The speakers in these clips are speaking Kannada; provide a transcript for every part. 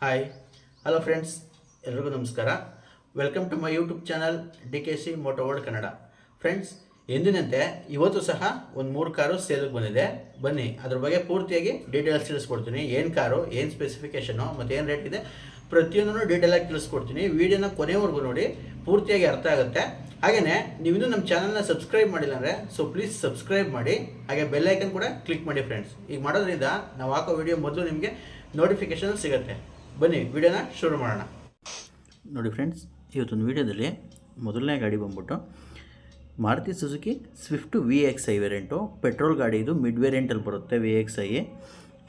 ಹಾಯ್ ಹಲೋ ಫ್ರೆಂಡ್ಸ್ ಎಲ್ರಿಗೂ ನಮಸ್ಕಾರ. Welcome to my YouTube channel D K C moto world Kannada friends ಎಂದಿನಂತೆ ಇವತ್ತು ಸಹ ಒಂದು ಮೂರು ಕಾರು ಸೇಲ್ಗೆ ಬಂದಿದೆ. ಬನ್ನಿ, ಅದ್ರ ಬಗ್ಗೆ ಪೂರ್ತಿಯಾಗಿ ಡೀಟೇಲ್ಸ್ ತಿಳಿಸ್ಕೊಡ್ತೀನಿ. ಏನು ಕಾರು, ಏನು ಸ್ಪೆಸಿಫಿಕೇಷನು ಮತ್ತು ಏನು ರೇಟ್ ಇದೆ, ಪ್ರತಿಯೊಂದನ್ನು ಡೀಟೇಲಾಗಿ ತಿಳಿಸ್ಕೊಡ್ತೀನಿ. ವಿಡಿಯೋನ ಕೊನೆವರೆಗೂ ನೋಡಿ, ಪೂರ್ತಿಯಾಗಿ ಅರ್ಥ ಆಗುತ್ತೆ. ಹಾಗೆಯೇ ನೀವಿನ್ನೂ ನಮ್ಮ ಚಾನಲ್ನ ಸಬ್ಸ್ಕ್ರೈಬ್ ಮಾಡಿಲ್ಲ ಅಂದರೆ ಸೊ ಪ್ಲೀಸ್ ಸಬ್ಸ್ಕ್ರೈಬ್ ಮಾಡಿ. ಹಾಗೆ ಬೆಲ್ಲೈಕನ್ ಕೂಡ ಕ್ಲಿಕ್ ಮಾಡಿ ಫ್ರೆಂಡ್ಸ್ ಈಗ ಮಾಡೋದ್ರಿಂದ ನಾವು ಹಾಕೋ ವಿಡಿಯೋ ಮೊದಲು ನಿಮಗೆ ನೋಟಿಫಿಕೇಶನ್ ಸಿಗುತ್ತೆ. ಬನ್ನಿ, ವಿಡಿಯೋನ ಶುರು ಮಾಡೋಣ. ನೋಡಿ ಫ್ರೆಂಡ್ಸ್ ಇವತ್ತೊಂದು ವಿಡಿಯೋದಲ್ಲಿ ಮೊದಲನೇ ಗಾಡಿ ಬಂದ್ಬಿಟ್ಟು Maruti Suzuki Swift V X I variant petrol ಗಾಡಿ ಇದು ಮಿಡ್ ವೇರಿಯಂಟಲ್ಲಿ ಬರುತ್ತೆ ವಿ ಎಕ್ಸ್ ಐ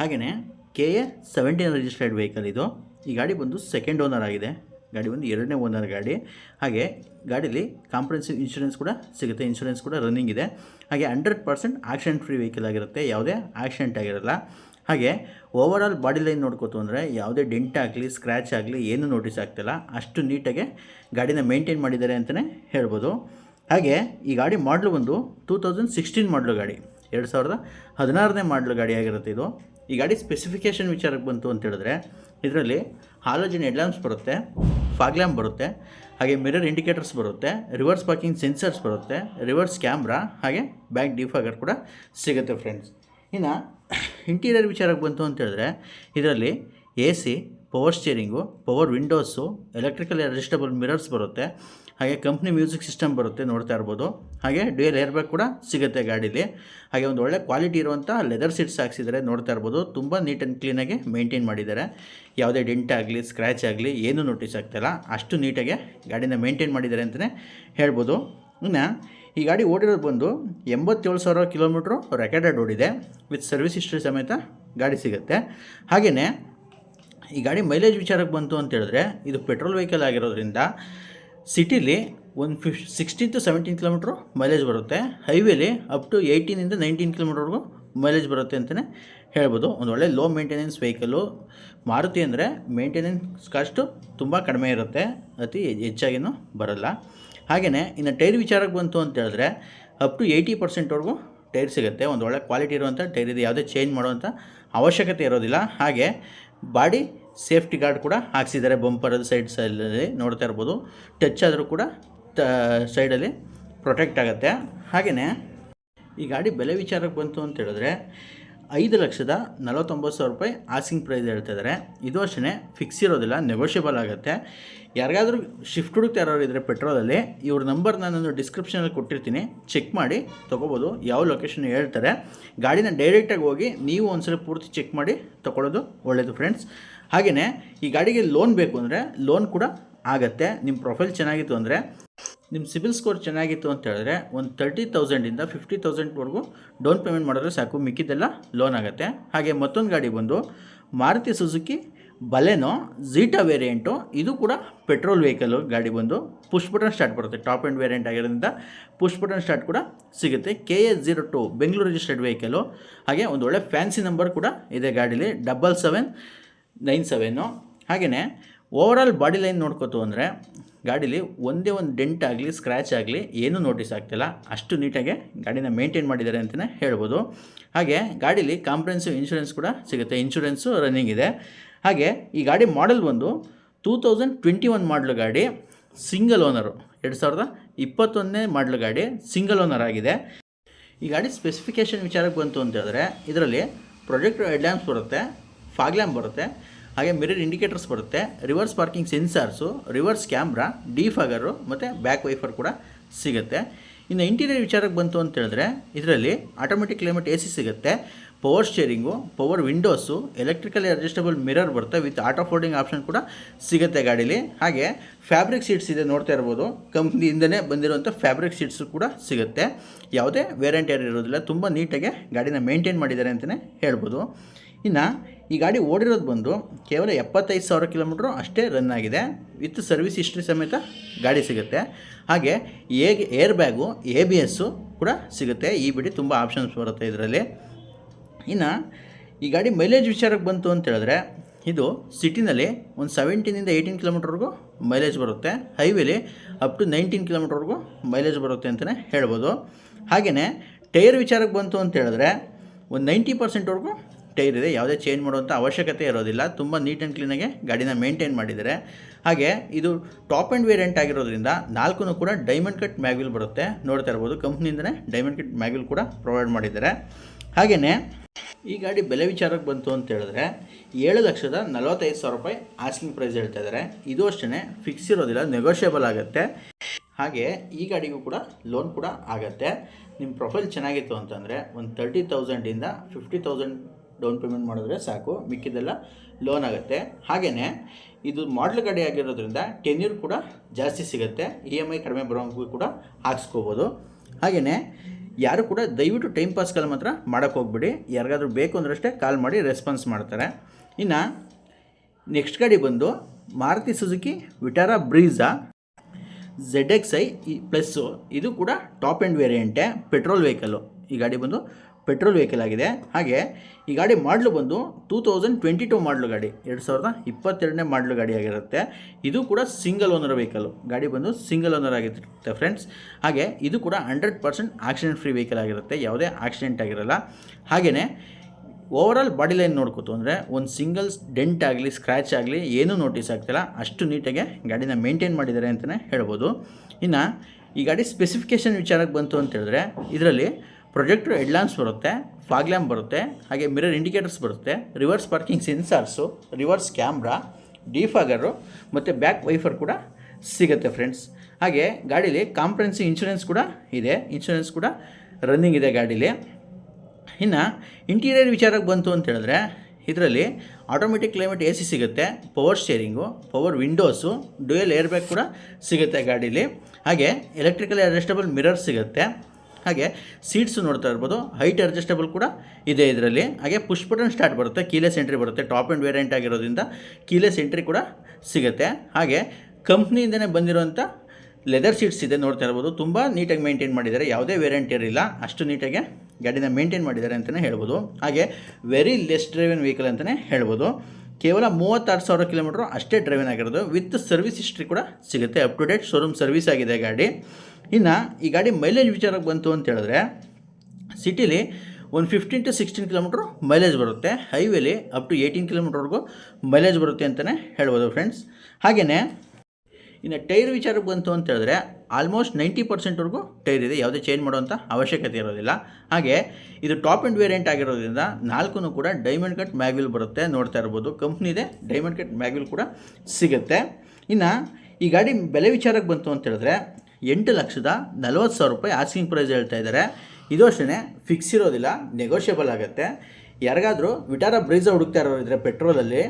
ಹಾಗೆಯೇ K A seventeen registered vehicle ಇದು. ಈ ಗಾಡಿ ಬಂದು ಸೆಕೆಂಡ್ ಓನರ್ ಆಗಿದೆ. ಗಾಡಿ ಬಂದು ಎರಡನೇ ಓನರ್ ಗಾಡಿ. ಹಾಗೆ ಗಾಡೀಲಿ ಕಾಂಪ್ರೆನ್ಸಿವ್ ಇನ್ಶೂರೆನ್ಸ್ ಕೂಡ ಸಿಗುತ್ತೆ ಇನ್ಶೂರೆನ್ಸ್ ಕೂಡ ರನ್ನಿಂಗ್ ಇದೆ. ಹಾಗೆ hundred percent accident free vehicle ಆಗಿರುತ್ತೆ. ಯಾವುದೇ ಆಕ್ಸಿಡೆಂಟ್ ಆಗಿರಲ್ಲ. ಹಾಗೆ ಓವರ್ ಆಲ್ ಬಾಡಿ ಲೈನ್ ನೋಡ್ಕೋತು ಅಂದರೆ ಯಾವುದೇ ಡೆಂಟ್ ಆಗಲಿ ಸ್ಕ್ರ್ಯಾಚ್ ಆಗಲಿ ಏನೂ ನೋಟಿಸ್ ಆಗ್ತಿಲ್ಲ. ಅಷ್ಟು ನೀಟಾಗಿ ಗಾಡಿನ ಮೇಂಟೈನ್ ಮಾಡಿದ್ದಾರೆ ಅಂತಲೇ ಹೇಳ್ಬೋದು. ಹಾಗೆ ಈ ಗಾಡಿ ಮಾಡಲು ಬಂದು ಟೂ ತೌಸಂಡ್ ಸಿಕ್ಸ್ಟೀನ್ ಮಾಡಲು ಗಾಡಿ, ಎರಡು ಸಾವಿರದ ಹದಿನಾರನೇ ಮಾಡಲು ಗಾಡಿ ಆಗಿರುತ್ತೆ ಇದು. ಈ ಗಾಡಿ ಸ್ಪೆಸಿಫಿಕೇಷನ್ ವಿಚಾರಕ್ಕೆ ಬಂತು ಅಂತ ಹೇಳಿದ್ರೆ, ಇದರಲ್ಲಿ ಹಾಲೋಜಿನ್ ಹೆಡ್ಲ್ಯಾಂಪ್ಸ್ ಬರುತ್ತೆ ಫಾಗ್ಲ್ಯಾಂಪ್ ಬರುತ್ತೆ, ಹಾಗೆ ಮಿರರ್ ಇಂಡಿಕೇಟರ್ಸ್ ಬರುತ್ತೆ ರಿವರ್ಸ್ ಪಾರ್ಕಿಂಗ್ ಸೆನ್ಸರ್ಸ್ ಬರುತ್ತೆ ರಿವರ್ಸ್ ಕ್ಯಾಮ್ರಾ ಹಾಗೆ ಬ್ಯಾಕ್ ಡಿಫಾಗರ್ ಕೂಡ ಸಿಗುತ್ತೆ ಫ್ರೆಂಡ್ಸ್ ಇನ್ನು ಇಂಟೀರಿಯರ್ ವಿಚಾರಕ್ಕೆ ಬಂತು ಅಂತ ಹೇಳಿದ್ರೆ, ಇದರಲ್ಲಿ A C, power steering, power windows, electrical adjustable mirrors ಬರುತ್ತೆ, ಹಾಗೆ ಕಂಪ್ನಿ ಮ್ಯೂಸಿಕ್ ಸಿಸ್ಟಮ್ ಬರುತ್ತೆ ನೋಡ್ತಾ ಇರ್ಬೋದು, ಹಾಗೆ ಡ್ಯೂಯಲ್ ಏರ್ ಬ್ಯಾಗ್ ಕೂಡ ಸಿಗುತ್ತೆ ಗಾಡೀಲಿ, ಹಾಗೆ ಒಂದು ಒಳ್ಳೆ ಕ್ವಾಲಿಟಿ ಇರುವಂಥ ಲೆದರ್ ಸೀಟ್ಸ್ ಹಾಕ್ಸಿದ್ದಾರೆ ನೋಡ್ತಾ ಇರ್ಬೋದು, ತುಂಬ ನೀಟ್ ಆ್ಯಂಡ್ ಕ್ಲೀನಾಗಿ ಮೇಂಟೈನ್ ಮಾಡಿದ್ದಾರೆ, ಯಾವುದೇ ಡೆಂಟ್ ಆಗಲಿ, ಸ್ಕ್ರ್ಯಾಚ್ ಆಗಲಿ, ಏನೂ ನೋಟಿಸ್ ಆಗ್ತಾಯಿಲ್ಲ ಅಷ್ಟು ನೀಟಾಗಿ ಗಾಡಿನ ಮೇಂಟೈನ್ ಮಾಡಿದ್ದಾರೆ ಅಂತಲೇ ಹೇಳ್ಬೋದು. ಇನ್ನು ಈ ಗಾಡಿ ಓಡಿರೋದು ಬಂದು ಎಂಬತ್ತೇಳು ಸಾವಿರ ಕಿಲೋಮೀಟ್ರು ರೆಕಾರ್ಡೆಡ್ ಓಡಿದೆ ವಿತ್ ಸರ್ವಿಸ್ ಹಿಸ್ಟ್ರಿ ಸಮೇತ ಗಾಡಿ ಸಿಗುತ್ತೆ. ಹಾಗೆಯೇ ಈ ಗಾಡಿ ಮೈಲೇಜ್ ವಿಚಾರಕ್ಕೆ ಬಂತು ಅಂತ ಹೇಳಿದ್ರೆ ಇದು ಪೆಟ್ರೋಲ್ ವೆಹಿಕಲ್ ಆಗಿರೋದ್ರಿಂದ ಸಿಟಿಲಿ ಒಂದು ಫಿಫ್ sixteen to seventeen kilometre mileage ಬರುತ್ತೆ. ಹೈವೇಲಿ ಅಪ್ ಟು ಏಯ್ಟೀನಿಂದ ನೈನ್ಟೀನ್ ಕಿಲೋಮೀಟ್ರ್ವರೆಗೂ ಮೈಲೇಜ್ ಬರುತ್ತೆ ಅಂತಲೇ ಹೇಳ್ಬೋದು. ಒಂದು ಒಳ್ಳೆ ಲೋ ಮೇಂಟೆನೆನ್ಸ್ ವೆಹಿಕಲು ಮಾರುತಿ ಅಂದರೆ ಮೇಂಟೆನೆನ್ಸ್ ಕಾಸ್ಟು ತುಂಬ ಕಡಿಮೆ ಇರುತ್ತೆ. ಅತಿ ಹೆಚ್ಚಾಗಿನೂ ಬರಲ್ಲ. ಹಾಗೆಯೇ ಇನ್ನು ಟೈರ್ ವಿಚಾರಕ್ಕೆ ಬಂತು ಅಂತ ಹೇಳಿದ್ರೆ ಅಪ್ ಟು ಏಯ್ಟಿ ಪರ್ಸೆಂಟ್ವರೆಗೂ ಟೈರ್ ಸಿಗುತ್ತೆ, ಒಂದು ಒಳ್ಳೆ ಕ್ವಾಲಿಟಿ ಇರುವಂಥ ಟೈರ್ ಇದೆ, ಯಾವುದೇ ಚೇಂಜ್ ಮಾಡುವಂಥ ಅವಶ್ಯಕತೆ ಇರೋದಿಲ್ಲ. ಹಾಗೆ ಬಾಡಿ ಸೇಫ್ಟಿ ಗಾರ್ಡ್ ಕೂಡ ಹಾಕ್ಸಿದ್ದಾರೆ ಬಂಪರದ ಸೈಡ್ ಸೈಡಲ್ಲಿ ನೋಡ್ತಾ ಇರ್ಬೋದು. ಟಚ್ ಆದರೂ ಕೂಡ ತ ಸೈಡಲ್ಲಿ ಪ್ರೊಟೆಕ್ಟ್ ಆಗುತ್ತೆ. ಹಾಗೆಯೇ ಈ ಗಾಡಿ ಬೆಲೆ ವಿಚಾರಕ್ಕೆ ಬಂತು ಅಂತ ಹೇಳಿದ್ರೆ ಐದು ಲಕ್ಷದ ನಲವತ್ತೊಂಬತ್ತು ಸಾವಿರ ರೂಪಾಯಿ ಆಸಿಂಗ್ ಪ್ರೈಸ್ ಹೇಳ್ತಿದ್ದಾರೆ ಇದು ಅಷ್ಟೇ ಫಿಕ್ಸ್ ಇರೋದಿಲ್ಲ ನೆಗೋಷಿಯಬಲ್ ಆಗುತ್ತೆ. ಯಾರಿಗಾದ್ರೂ ಶಿಫ್ಟ್ ಹುಡುಕ್ತಾ ಇರೋರು ಇದ್ದರೆ ಪೆಟ್ರೋಲಲ್ಲಿ ಇವ್ರ ನಂಬರ್ ನಾನು ಡಿಸ್ಕ್ರಿಪ್ಷನಲ್ಲಿ ಕೊಟ್ಟಿರ್ತೀನಿ. ಚೆಕ್ ಮಾಡಿ, ತೊಗೋಬೋದು, ಯಾವ ಲೊಕೇಶನ್ ಹೇಳ್ತಾರೆ. ಗಾಡಿನ ಡೈರೆಕ್ಟಾಗಿ ಹೋಗಿ ನೀವು ಒಂದ್ಸಲ ಪೂರ್ತಿ ಚೆಕ್ ಮಾಡಿ ತೊಗೊಳ್ಳೋದು ಒಳ್ಳೆಯದು ಫ್ರೆಂಡ್ಸ್ ಹಾಗೆಯೇ ಈ ಗಾಡಿಗೆ ಲೋನ್ ಬೇಕು ಅಂದರೆ ಲೋನ್ ಕೂಡ ಆಗತ್ತೆ. ನಿಮ್ಮ ಪ್ರೊಫೈಲ್ ಚೆನ್ನಾಗಿತ್ತು ಅಂದರೆ ನಿಮ್ಮ ಸಿಬಿಲ್ ಸ್ಕೋರ್ ಚೆನ್ನಾಗಿತ್ತು ಅಂತ ಹೇಳಿದ್ರೆ ಒಂದು ತರ್ಟಿ ತೌಸಂಡಿಂದ ಫಿಫ್ಟಿ ತೌಸಂಡ್ವರೆಗೂ ಡೌನ್ ಪೇಮೆಂಟ್ ಮಾಡಿದ್ರೆ ಸಾಕು. ಮಿಕ್ಕಿದ್ದೆಲ್ಲ ಲೋನ್ ಆಗುತ್ತೆ. ಹಾಗೆ ಮತ್ತೊಂದು ಗಾಡಿ ಬಂದು Maruti Suzuki, Baleno Zeta variant ಇದು ಕೂಡ ಪೆಟ್ರೋಲ್ ವೆಹಿಕಲ್ಲು ಗಾಡಿ ಬಂದು ಪುಷ್ ಬಟನ್ ಸ್ಟಾರ್ಟ್ ಬರುತ್ತೆ. ಟಾಪ್ ಆ್ಯಂಡ್ ವೇರಿಯಂಟ್ ಆಗಿರೋದ್ರಿಂದ ಪುಷ್ ಬಟನ್ ಸ್ಟಾರ್ಟ್ ಕೂಡ ಸಿಗುತ್ತೆ. K S zero two Bengaluru registered vehicle ಹಾಗೆ ಒಂದು ಒಳ್ಳೆ ಫ್ಯಾನ್ಸಿ ನಂಬರ್ ಕೂಡ ಇದೆ ಗಾಡೀಲಿ. ಡಬಲ್ ಸೆವೆನ್ ನೈನ್ ಸೆವೆನು ಹಾಗೆಯೇ ಓವರಾಲ್ ಬಾಡಿ ಲೈನ್ ನೋಡ್ಕೋತು ಅಂದರೆ ಗಾಡೀಲಿ ಒಂದೇ ಒಂದು ಡೆಂಟ್ ಆಗಲಿ ಸ್ಕ್ರ್ಯಾಚ್ ಆಗಲಿ ಏನೂ ನೋಟಿಸ್ ಆಗ್ತಿಲ್ಲ. ಅಷ್ಟು ನೀಟಾಗಿ ಗಾಡಿನ ಮೇಂಟೈನ್ ಮಾಡಿದ್ದಾರೆ ಅಂತಲೇ ಹೇಳ್ಬೋದು. ಹಾಗೆ ಗಾಡೀಲಿ ಕಾಂಪ್ರೆನ್ಸಿವ್ ಇನ್ಶೂರೆನ್ಸ್ ಕೂಡ ಸಿಗುತ್ತೆ. ಇನ್ಶೂರೆನ್ಸು ರನ್ನಿಂಗ್ ಇದೆ. ಹಾಗೆ ಈ ಗಾಡಿ ಮಾಡೆಲ್ ಬಂದು ಟೂ ತೌಸಂಡ್ ಟ್ವೆಂಟಿ ಒನ್ ಮಾಡಲು ಗಾಡಿ ಸಿಂಗಲ್ ಓನರು ಎರಡು ಸಾವಿರದ ಇಪ್ಪತ್ತೊಂದನೇ ಮಾಡಲು ಗಾಡಿ ಸಿಂಗಲ್ ಓನರ್ ಆಗಿದೆ. ಈ ಗಾಡಿ ಸ್ಪೆಸಿಫಿಕೇಷನ್ ವಿಚಾರಕ್ಕೆ ಬಂತು ಅಂತ ಹೇಳಿದ್ರೆ, ಇದರಲ್ಲಿ ಪ್ರೊಜೆಕ್ಟ್ ಎಡ್ಲ್ಯಾಂಪ್ಸ್ ಬರುತ್ತೆ ಫಾಗ್ ಲ್ಯಾಂಪ್ ಬರುತ್ತೆ. ಹಾಗೆ ಮಿರರ್ ಇಂಡಿಕೇಟರ್ಸ್ ಬರುತ್ತೆ. Reverse parking sensors, reverse camera, defogger ಮತ್ತು ಬ್ಯಾಕ್ ವೈಫರ್ ಕೂಡ ಸಿಗುತ್ತೆ. ಇನ್ನು ಇಂಟೀರಿಯರ್ ವಿಚಾರಕ್ಕೆ ಬಂತು ಅಂತ ಹೇಳಿದ್ರೆ, ಇದರಲ್ಲಿ ಆಟೋಮೆಟಿಕ್ ಕ್ಲೈಮೇಟ್ ಎ ಸಿ ಸಿಗುತ್ತೆ. Power steering, power windows, electrically adjustable mirror ಬರುತ್ತೆ. ವಿತ್ ಆಟೋ ಫೋಲ್ಡಿಂಗ್ ಆಪ್ಷನ್ ಕೂಡ ಸಿಗುತ್ತೆ ಗಾಡೀಲಿ. ಹಾಗೆ ಫ್ಯಾಬ್ರಿಕ್ ಸೀಟ್ಸ್ ಇದೆ ನೋಡ್ತಾ ಇರ್ಬೋದು. ಕಂಪ್ನಿಯಿಂದನೇ ಬಂದಿರುವಂಥ ಫ್ಯಾಬ್ರಿಕ್ ಸೀಟ್ಸು ಕೂಡ ಸಿಗುತ್ತೆ. ಯಾವುದೇ ವೇರೆಂಟ್ ಯಾರು ಇರೋದಿಲ್ಲ. ತುಂಬ ನೀಟಾಗಿ ಗಾಡಿನ ಮೇಂಟೈನ್ ಮಾಡಿದ್ದಾರೆ ಅಂತಲೇ ಹೇಳ್ಬೋದು. ಇನ್ನು ಈ ಗಾಡಿ ಓಡಿರೋದು ಬಂದು ಕೇವಲ ಎಪ್ಪತ್ತೈದು ಸಾವಿರ ಕಿಲೋಮೀಟ್ರು ಅಷ್ಟೇ ರನ್ ಆಗಿದೆ. ವಿತ್ ಸರ್ವಿಸ್ ಹಿಸ್ಟ್ರಿ ಸಮೇತ ಗಾಡಿ ಸಿಗುತ್ತೆ. ಹಾಗೆ ಹೇಗೆ air bag A B S ಕೂಡ ಸಿಗುತ್ತೆ. ಈ ಬಿಡಿ ತುಂಬ ಆಪ್ಷನ್ಸ್ ಬರುತ್ತೆ ಇದರಲ್ಲಿ. ಇನ್ನು ಈ ಗಾಡಿ ಮೈಲೇಜ್ ವಿಚಾರಕ್ಕೆ ಬಂತು ಅಂತ ಹೇಳಿದ್ರೆ ಇದು ಸಿಟಿನಲ್ಲಿ ಒಂದು ಸೆವೆಂಟೀನಿಂದ ಏಯ್ಟೀನ್ ಕಿಲೋಮೀಟ್ರ್ವರೆಗೂ ಮೈಲೇಜ್ ಬರುತ್ತೆ. ಹೈವೇಲಿ ಅಪ್ ಟು ನೈನ್ಟೀನ್ ಕಿಲೋಮೀಟ್ರ್ವರೆಗೂ ಮೈಲೇಜ್ ಬರುತ್ತೆ ಅಂತಲೇ ಹೇಳ್ಬೋದು. ಹಾಗೆಯೇ ಟೈರ್ ವಿಚಾರಕ್ಕೆ ಬಂತು ಅಂತ ಹೇಳಿದ್ರೆ ಒಂದು ನೈಂಟಿ ಪರ್ಸೆಂಟ್ವರೆಗೂ ಟೈರ್ ಇದೆ ಯಾವುದೇ ಚೇಂಜ್ ಮಾಡುವಂಥ ಅವಶ್ಯಕತೆ ಇರೋದಿಲ್ಲ. ತುಂಬ ನೀಟ್ ಆ್ಯಂಡ್ ಕ್ಲೀನಾಗಿ ಗಾಡಿನ ಮೇಂಟೈನ್ ಮಾಡಿದ್ದಾರೆ. ಹಾಗೆ ಇದು ಟಾಪ್ ಆ್ಯಂಡ್ ವೇರಿಯಂಟ್ ಆಗಿರೋದ್ರಿಂದ ನಾಲ್ಕು ಕೂಡ ಡೈಮಂಡ್ ಕಟ್ ಮ್ಯಾಗ್ವಿಲ್ ಬರುತ್ತೆ. ನೋಡ್ತಾ ಇರ್ಬೋದು, ಕಂಪ್ನಿಯಿಂದನೇ ಡೈಮಂಡ್ ಕಟ್ ಮ್ಯಾಗ್ವಿಲ್ ಕೂಡ ಪ್ರೊವೈಡ್ ಮಾಡಿದ್ದಾರೆ. ಹಾಗೆಯೇ ಈ ಗಾಡಿ ಬೆಲೆ ವಿಚಾರಕ್ಕೆ ಬಂತು ಅಂತ ಹೇಳಿದ್ರೆ ಏಳು ಲಕ್ಷದ ನಲವತ್ತೈದು ಸಾವಿರ ರೂಪಾಯಿ ಆಸ್ಕಿಂಗ್ ಪ್ರೈಸ್ ಹೇಳ್ತಾ ಇದ್ದಾರೆ. ಇದು ಅಷ್ಟೇ ಫಿಕ್ಸ್ ಇರೋದಿಲ್ಲ ನೆಗೋಷಿಯಬಲ್ ಆಗುತ್ತೆ. ಹಾಗೆ ಈ ಗಾಡಿಗೂ ಕೂಡ ಲೋನ್ ಕೂಡ ಆಗುತ್ತೆ. ನಿಮ್ಮ ಪ್ರೊಫೈಲ್ ಚೆನ್ನಾಗಿತ್ತು ಅಂತಂದರೆ ಒಂದು ತರ್ಟಿ ತೌಸಂಡಿಂದ ಫಿಫ್ಟಿ ತೌಸಂಡ್ ಡೌನ್ ಪೇಮೆಂಟ್ ಮಾಡಿದ್ರೆ ಸಾಕು ಮಿಕ್ಕಿದೆಲ್ಲ ಲೋನ್ ಆಗುತ್ತೆ. ಹಾಗೆಯೇ ಇದು ಮಾಡಲ್ ಗಾಡಿ ಆಗಿರೋದ್ರಿಂದ ಟೆನ್ಯೂರ್ ಕೂಡ ಜಾಸ್ತಿ ಸಿಗುತ್ತೆ. ಇ ಎಂ ಐ ಕಡಿಮೆ ಬರೋಂಗೂ ಕೂಡ ಹಾಕ್ಸ್ಕೋಬೋದು. ಹಾಗೆಯೇ ಯಾರು ಕೂಡ ದಯವಿಟ್ಟು ಟೈಮ್ ಪಾಸ್ ಕಾಲ್ ಮಾತ್ರ ಮಾಡೋಕ್ಕೆ ಹೋಗ್ಬಿಡಿ. ಯಾರಿಗಾದ್ರೂ ಬೇಕು ಅಂದ್ರಷ್ಟೇ ಕಾಲ್ ಮಾಡಿ ರೆಸ್ಪಾನ್ಸ್ ಮಾಡ್ತಾರೆ. ಇನ್ನು ನೆಕ್ಸ್ಟ್ ಗಾಡಿ ಬಂದು Maruti Suzuki Vitara Brezza Z X I plus ಇದು ಕೂಡ ಟಾಪ್ ಆ್ಯಂಡ್ ವೇರಿಯಂಟೆ ಪೆಟ್ರೋಲ್ ವೆಹಿಕಲ್ಲು ಈ ಗಾಡಿ ಬಂದು ಪೆಟ್ರೋಲ್ ವೆಹಿಕಲ್ ಆಗಿದೆ. ಹಾಗೆ ಈ ಗಾಡಿ ಮಾಡಲು ಬಂದು ಟೂ ತೌಸಂಡ್ ಟ್ವೆಂಟಿ ಟೂ ಮಾಡಲು ಗಾಡಿ, ಎರಡು ಸಾವಿರದ ಇಪ್ಪತ್ತೆರಡನೇ ಮಾಡಲು ಗಾಡಿ ಆಗಿರುತ್ತೆ. ಇದು ಕೂಡ ಸಿಂಗಲ್ ಓನರ್ ವೆಹಿಕಲ್ಲು ಗಾಡಿ ಬಂದು ಸಿಂಗಲ್ ಓನರ್ ಆಗಿರುತ್ತೆ ಫ್ರೆಂಡ್ಸ್ ಹಾಗೆ ಇದು ಕೂಡ hundred percent accident free vehicle ಆಗಿರುತ್ತೆ, ಯಾವುದೇ ಆಕ್ಸಿಡೆಂಟ್ ಆಗಿರಲ್ಲ. ಹಾಗೆಯೇ ಓವರಾಲ್ ಬಾಡಿ ಲೈನ್ ನೋಡ್ಕೋತು ಅಂದರೆ ಒಂದು ಸಿಂಗಲ್ ಡೆಂಟ್ ಆಗಲಿ ಸ್ಕ್ರ್ಯಾಚ್ ಆಗಲಿ, ಏನೂ ನೋಟಿಸ್ ಆಗ್ತಿಲ್ಲ. ಅಷ್ಟು ನೀಟಾಗಿ ಗಾಡಿನ ಮೇಂಟೈನ್ ಮಾಡಿದ್ದಾರೆ ಅಂತಲೇ ಹೇಳ್ಬೋದು. ಇನ್ನು ಈ ಗಾಡಿ ಸ್ಪೆಸಿಫಿಕೇಷನ್ ವಿಚಾರಕ್ಕೆ ಬಂತು ಅಂತ ಹೇಳಿದ್ರೆ, ಇದರಲ್ಲಿ ಪ್ರೊಜೆಕ್ಟರ್ ಹೆಡ್ಲ್ಯಾಂಪ್ಸ್ ಬರುತ್ತೆ, ಫಾಗ್ ಲ್ಯಾಂಪ್ ಬರುತ್ತೆ, ಹಾಗೆ ಮಿರರ್ ಇಂಡಿಕೇಟರ್ಸ್ ಬರುತ್ತೆ, reverse parking sensors, reverse camera, defogger ಮತ್ತು ಬ್ಯಾಕ್ ವೈಫರ್ ಕೂಡ ಸಿಗುತ್ತೆ ಫ್ರೆಂಡ್ಸ್. ಹಾಗೆ ಗಾಡೀಲಿ ಕಾಂಪ್ರೆನ್ಸಿ ಇನ್ಶೂರೆನ್ಸ್ ಕೂಡ ಇದೆ, ಇನ್ಶೂರೆನ್ಸ್ ಕೂಡ ರನ್ನಿಂಗ್ ಇದೆ ಗಾಡೀಲಿ. ಇನ್ನು ಇಂಟೀರಿಯರ್ ವಿಚಾರಕ್ಕೆ ಬಂತು ಅಂತ ಹೇಳಿದ್ರೆ, ಇದರಲ್ಲಿ ಆಟೋಮೆಟಿಕ್ ಕ್ಲೈಮೇಟ್ ಎ ಸಿ ಸಿಗುತ್ತೆ, power steering, power windows, dual air bag ಕೂಡ ಸಿಗುತ್ತೆ ಗಾಡೀಲಿ. ಹಾಗೆ ಎಲೆಕ್ಟ್ರಿಕಲ್ ಅಡ್ಜಸ್ಟಬಲ್ ಮಿರರ್ ಸಿಗುತ್ತೆ. ಹಾಗೆ ಸೀಟ್ಸು ನೋಡ್ತಾ ಇರ್ಬೋದು ಹೈಟ್ ಅಡ್ಜಸ್ಟಬಲ್ ಕೂಡ ಇದೆ ಇದರಲ್ಲಿ. ಹಾಗೆ ಪುಷ್ ಬಟನ್ ಸ್ಟಾರ್ಟ್ ಬರುತ್ತೆ ಕೀಲೆಸ್ ಎಂಟ್ರಿ ಬರುತ್ತೆ ಟಾಪ್ ಆ್ಯಂಡ್ ವೇರಿಯಂಟ್ ಆಗಿರೋದ್ರಿಂದ ಕೀಲೆಸ್ ಎಂಟ್ರಿ ಕೂಡ ಸಿಗುತ್ತೆ. ಹಾಗೆ ಕಂಪ್ನಿಯಿಂದನೇ ಬಂದಿರುವಂಥ ಲೆದರ್ ಸೀಟ್ಸ್ ಇದೆ ನೋಡ್ತಾ ಇರ್ಬೋದು. ತುಂಬ ನೀಟಾಗಿ ಮೇಂಟೈನ್ ಮಾಡಿದ್ದಾರೆ, ಯಾವುದೇ ವೇರಿಯಂಟ್ ಇರಲಿಲ್ಲ ಅಷ್ಟು ನೀಟಾಗಿ ಗಾಡಿನ ಮೇಂಟೈನ್ ಮಾಡಿದ್ದಾರೆ ಅಂತಲೇ ಹೇಳ್ಬೋದು. ಹಾಗೆ ವೆರಿ ಲೆಸ್ ಡ್ರೈವಿನ್ ವೆಹಿಕಲ್ ಅಂತಲೇ ಹೇಳ್ಬೋದು. ಕೇವಲ ಮೂವತ್ತಾರು ಸಾವಿರ ಕಿಲೋಮೀಟ್ರ್ ಅಷ್ಟೇ ಡ್ರೈವಿನ್ ಆಗಿರೋದು. ವಿತ್ ಸರ್ವಿಸ್ ಹಿಸ್ಟ್ರಿ ಕೂಡ ಸಿಗುತ್ತೆ. Up to date showroom service ಆಗಿದೆ ಗಾಡಿ. ಇನ್ನು ಈ ಗಾಡಿ ಮೈಲೇಜ್ ವಿಚಾರಕ್ಕೆ ಬಂತು ಅಂತ ಹೇಳಿದ್ರೆ ಸಿಟಿಲಿ ಒಂದು fifteen to sixteen kilometre mileage ಬರುತ್ತೆ. ಹೈವೇಲಿ ಅಪ್ ಟು ಏಯ್ಟೀನ್ ಕಿಲೋಮೀಟ್ರ್ವರೆಗೂ ಮೈಲೇಜ್ ಬರುತ್ತೆ ಅಂತಲೇ ಹೇಳ್ಬೋದು ಫ್ರೆಂಡ್ಸ್ ಹಾಗೆಯೇ ಇನ್ನು ಟೈರ್ ವಿಚಾರಕ್ಕೆ ಬಂತು ಅಂತ ಹೇಳಿದ್ರೆ ಆಲ್ಮೋಸ್ಟ್ ನೈಂಟಿ ಪರ್ಸೆಂಟ್ವರೆಗೂ ಟೈರ್ ಇದೆ. ಯಾವುದೇ ಚೇಂಜ್ ಮಾಡುವಂಥ ಅವಶ್ಯಕತೆ ಇರೋದಿಲ್ಲ. ಹಾಗೆ ಇದು ಟಾಪ್ ಆ್ಯಂಡ್ ವೇರಿಯಂಟ್ ಆಗಿರೋದ್ರಿಂದ ನಾಲ್ಕು ಕೂಡ ಡೈಮಂಡ್ ಕಟ್ ಮ್ಯಾಗ್ವಿಲ್ ಬರುತ್ತೆ ನೋಡ್ತಾ ಇರ್ಬೋದು. ಕಂಪ್ನಿದೆ ಡೈಮಂಡ್ ಕಟ್ ಮ್ಯಾಗ್ವಿಲ್ ಕೂಡ ಸಿಗುತ್ತೆ. ಇನ್ನು ಈ ಗಾಡಿ ಬೆಲೆ ವಿಚಾರಕ್ಕೆ ಬಂತು ಅಂತ ಹೇಳಿದ್ರೆ ಎಂಟು ಲಕ್ಷದ ನಲವತ್ತು ಸಾವಿರ ರೂಪಾಯಿ ಆಸ್ಕಿಂಗ್ ಪ್ರೈಸ್ ಹೇಳ್ತಾ ಇದ್ದಾರೆ. ಇದು ಅಷ್ಟೇ ಫಿಕ್ಸ್ ಇರೋದಿಲ್ಲ ನೆಗೋಷಿಯಬಲ್ ಆಗುತ್ತೆ. ಯಾರಿಗಾದರೂ ವಿಟಾರ ಬ್ರಿಜ್ ಹುಡುಕ್ತಾ ಇರೋರು ಇದ್ದರೆ ಪೆಟ್ರೋಲಲ್ಲಿ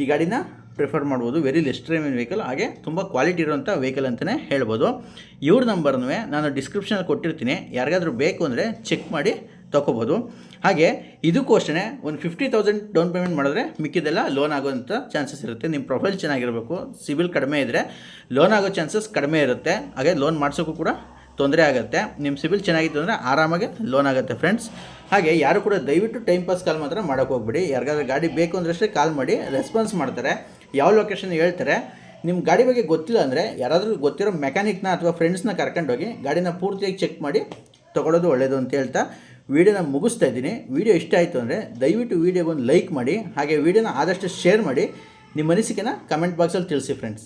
ಈ ಗಾಡಿನ ಪ್ರಿಫರ್ ಮಾಡ್ಬೋದು. ವೆರಿ ಲೆಸ್ಟ್ ವೆಹಿಕಲ್ ಹಾಗೆ ತುಂಬ ಕ್ವಾಲಿಟಿ ಇರುವಂಥ ವೆಹಿಕಲ್ ಅಂತಲೇ ಹೇಳ್ಬೋದು. ಇವ್ರ ನಂಬರ್ನೂ ನಾನು ಡಿಸ್ಕ್ರಿಪ್ಷನಲ್ಲಿ ಕೊಟ್ಟಿರ್ತೀನಿ. ಯಾರಿಗಾದರೂ ಬೇಕು ಅಂದರೆ ಚೆಕ್ ಮಾಡಿ ತೊಗೋಬೋದು ಹಾಗೆ ಇದಕ್ಕೂ ಅಷ್ಟೇ ಒಂದು ಫಿಫ್ಟಿ ತೌಸಂಡ್ ಡೌನ್ ಪೇಮೆಂಟ್ ಮಾಡಿದ್ರೆ ಮಿಕ್ಕಿದೆಲ್ಲ ಲೋನ್ ಆಗೋಂಥ ಚಾನ್ಸಸ್ ಇರುತ್ತೆ. ನಿಮ್ಮ ಪ್ರೊಫೈಲ್ ಚೆನ್ನಾಗಿರಬೇಕು. ಸಿಬಿಲ್ ಕಡಿಮೆ ಇದ್ದರೆ ಲೋನ್ ಆಗೋ ಚಾನ್ಸಸ್ ಕಡಿಮೆ ಇರುತ್ತೆ. ಹಾಗೆ ಲೋನ್ ಮಾಡಿಸೋಕ್ಕೂ ಕೂಡ ತೊಂದರೆ ಆಗುತ್ತೆ. ನಿಮ್ಮ ಸಿಬಿಲ್ ಚೆನ್ನಾಗಿತ್ತು ಅಂದರೆ ಆರಾಮಾಗಿ ಲೋನ್ ಆಗುತ್ತೆ ಫ್ರೆಂಡ್ಸ್ ಹಾಗೆ ಯಾರು ಕೂಡ ದಯವಿಟ್ಟು ಟೈಮ್ ಪಾಸ್ ಕಾಲ್ ಮಾತ್ರ ಮಾಡೋಕ್ಕೆ ಹೋಗ್ಬಿಡಿ. ಯಾರಿಗಾದ್ರೂ ಗಾಡಿ ಬೇಕು ಅಂದ್ರಷ್ಟೇ ಕಾಲ್ ಮಾಡಿ ರೆಸ್ಪಾನ್ಸ್ ಮಾಡ್ತಾರೆ. ಯಾವ ಲೊಕೇಶನ್ ಹೇಳ್ತಾರೆ. ನಿಮ್ಮ ಗಾಡಿ ಬಗ್ಗೆ ಗೊತ್ತಿಲ್ಲ ಅಂದರೆ ಯಾರಾದರೂ ಗೊತ್ತಿರೋ ಮೆಕ್ಯಾನಿಕ್ನ ಅಥವಾ ಫ್ರೆಂಡ್ಸ್ನ ಕರ್ಕೊಂಡೋಗಿ ಗಾಡಿನ ಪೂರ್ತಿಯಾಗಿ ಚೆಕ್ ಮಾಡಿ ತೊಗೊಳೋದು ಒಳ್ಳೆಯದು ಅಂತ ಹೇಳ್ತಾ ವೀಡಿಯೋನ ಮುಗಿಸ್ತಾ ಇದ್ದೀನಿ. ವೀಡಿಯೋ ಇಷ್ಟ ಆಯಿತು ಅಂದರೆ ದಯವಿಟ್ಟು ವೀಡಿಯೋಗೊಂದು ಲೈಕ್ ಮಾಡಿ, ಹಾಗೆ ವೀಡಿಯೋನ ಆದಷ್ಟು ಶೇರ್ ಮಾಡಿ. ನಿಮ್ಮ ಅನಿಸಿಕೆನ ಕಮೆಂಟ್ ಬಾಕ್ಸಲ್ಲಿ ತಿಳಿಸಿ ಫ್ರೆಂಡ್ಸ್